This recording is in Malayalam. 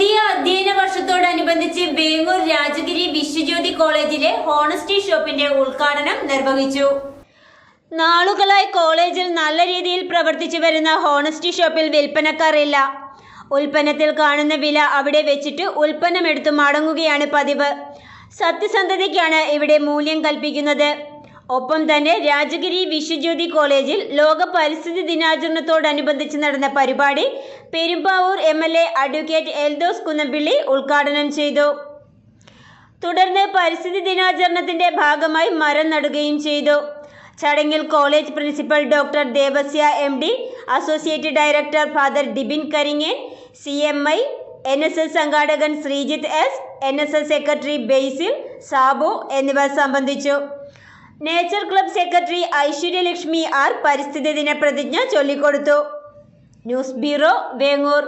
പുതിയ അധ്യയന വർഷത്തോടനുബന്ധിച്ച് വേങ്ങൂർ രാജഗിരി വിശ്വജ്യോതി കോളേജിലെ ഹോണസ്റ്റി ഷോപ്പിന്റെ ഉദ്ഘാടനം നിർവഹിച്ചു. നാളുകളായി കോളേജിൽ നല്ല രീതിയിൽ പ്രവർത്തിച്ചു വരുന്ന ഹോണസ്റ്റി ഷോപ്പിൽ വിൽപ്പനക്കാരില്ല ഉൽപ്പന്നത്തിൽ കാണുന്ന വില അവിടെ വെച്ചിട്ട് ഉൽപ്പന്നം എടുത്തു മടങ്ങുകയാണ് പതിവ്. സത്യസന്ധതയ്ക്കാണ് ഇവിടെ മൂല്യം കൽപ്പിക്കുന്നത്. ഒപ്പം തന്നെ രാജഗിരി വിശ്വജ്യോതി കോളേജിൽ ലോക പരിസ്ഥിതി ദിനാചരണത്തോടനുബന്ധിച്ച് നടന്ന പരിപാടി Perumbavoor M L A advocate Eldhose Kunnappilly ഉദ്ഘാടനം ചെയ്തു. തുടർന്ന് പരിസ്ഥിതി ദിനാചരണത്തിന്റെ ഭാഗമായി മരം നടുകയും ചെയ്തു. ചടങ്ങിൽ college principal doctor Devasya M D associate director father Dibin Karingan C M I N S S സംഘാടകൻ Sreejith S N S S secretary Basil Sabu എന്നിവർ സംബന്ധിച്ചു. Nature club secretary Aishwaryalakshmi R പരിസ്ഥിതി ദിന പ്രതിജ്ഞ ചൊല്ലിക്കൊടുത്തു. News bureau Vengoor.